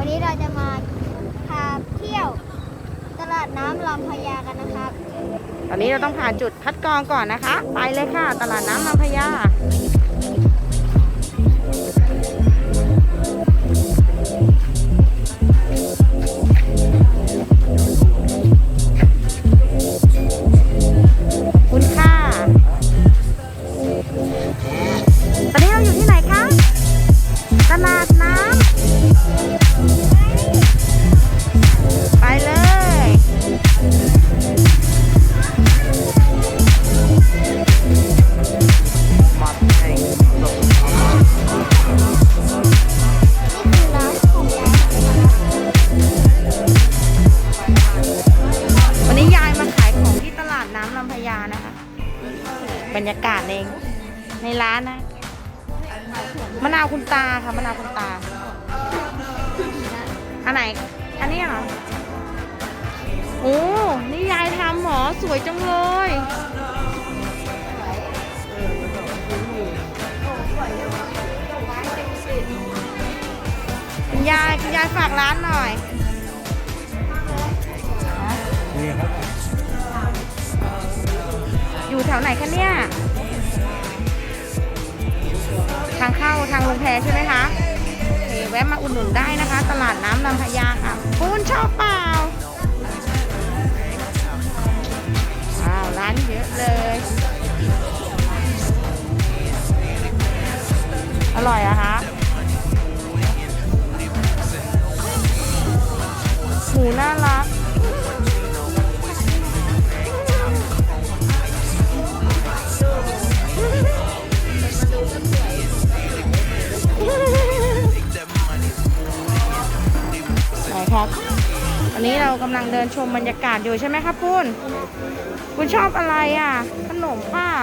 วันนี้เราจะมาพาเที่ยวตลาดน้ำลำพญากันนะครับ ตอนนี้เราต้องผ่านจุดคัดกรองก่อนนะคะ ไปเลยค่ะ ตลาดน้ำลำพญา ในร้านนะมะนาวคุณตาค่ะมะนาวคุณตา อันไหน อันนี้เหรอ โอ้ นี่ยายทำหมอสวยจังเลยคุณยายคุณยายฝากร้านหน่อยอยู่แถวไหนคะเนี่ย ทางเข้าทางลงแพใช่ไหมคะเคแวะมาอุดหนุนได้นะคะ ตลาดน้ำลำพญาค่ะ อันนี้เรากำลังเดินชมบรรยากาศอยู่ใช่ไหมครับคุณคุณชอบอะไรอะ ขนมเปล่า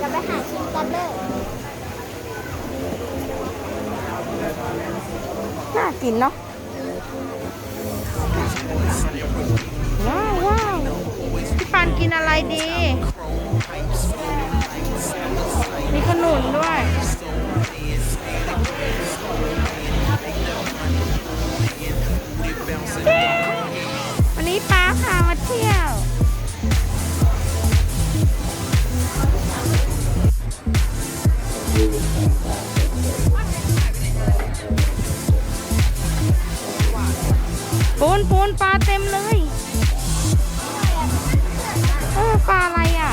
จะไปหาชิมกันเลยน่ากินเนาะว้าวว้าวพี่ปันกินอะไรดี ปูนปูนปลาเต็มเลยเออปลาอะไรอะ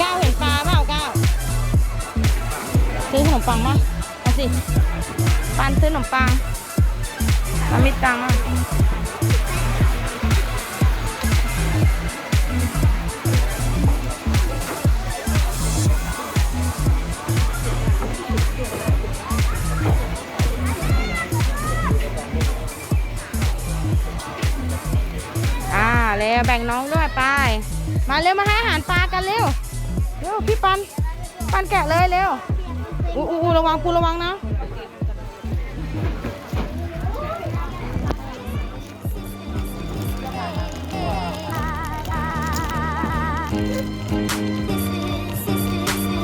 ก้าวเห็นปลาเปล่าก้าวซื้อขนมปังมาเอาสิปันซื้อขนมปังมันมีตังค์อะ เร็วแบ่งน้องด้วยไป มาเร็วมาให้อาหารปลากันเร็ว เร็วพี่ปัน ปันแกะเลยเร็วอู้อู้อู้ระวังปูระวังนะ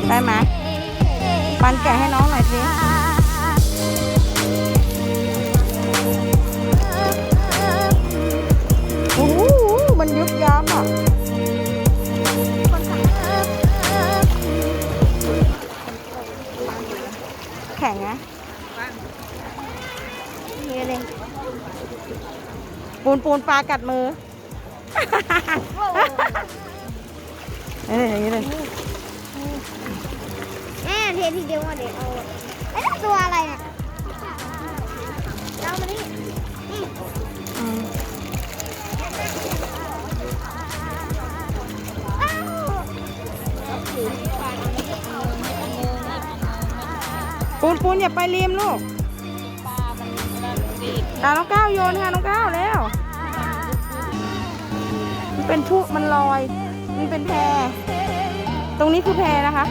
ได้ไหมปันแกะให้น้องหน่อยสิ ข็งนะนี่เลยปูนปูนปลากัดมือเอ้ยอย่างนี้เลยแม่เททีเดียวมาเดี๋ยวเอาไอ้นั่นตัวอะไรเนี่ย ปูนปูนอย่าไปริมลูกตาน้องก้าวโยนค่ะน้องก้าวแล้วมันเป็นทุมันลอย มันเป็นแพตรงนี้คือแพนะคะ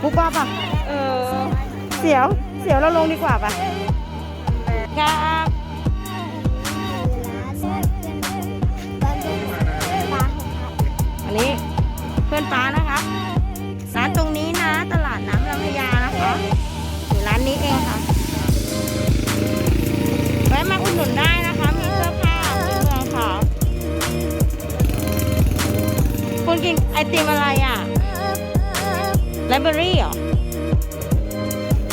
ปุ๊บป้าป่ะเออเสียวเสียวเราลงดีกว่าป่ะครั ติมอะไรอะไลเบอรี่เหรอ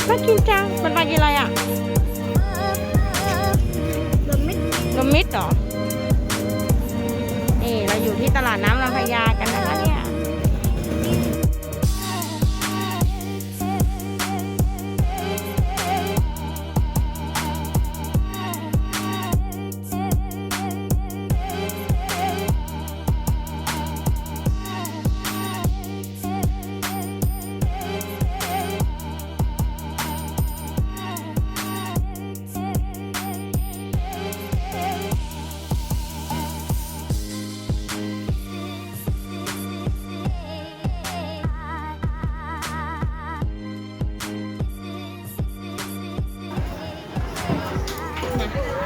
น่ากินจัง มันมากินอะไรอะลมมิดนมมิดเหรอ นี่เราอยู่ที่ตลาดน้ำลำพญากันนะ না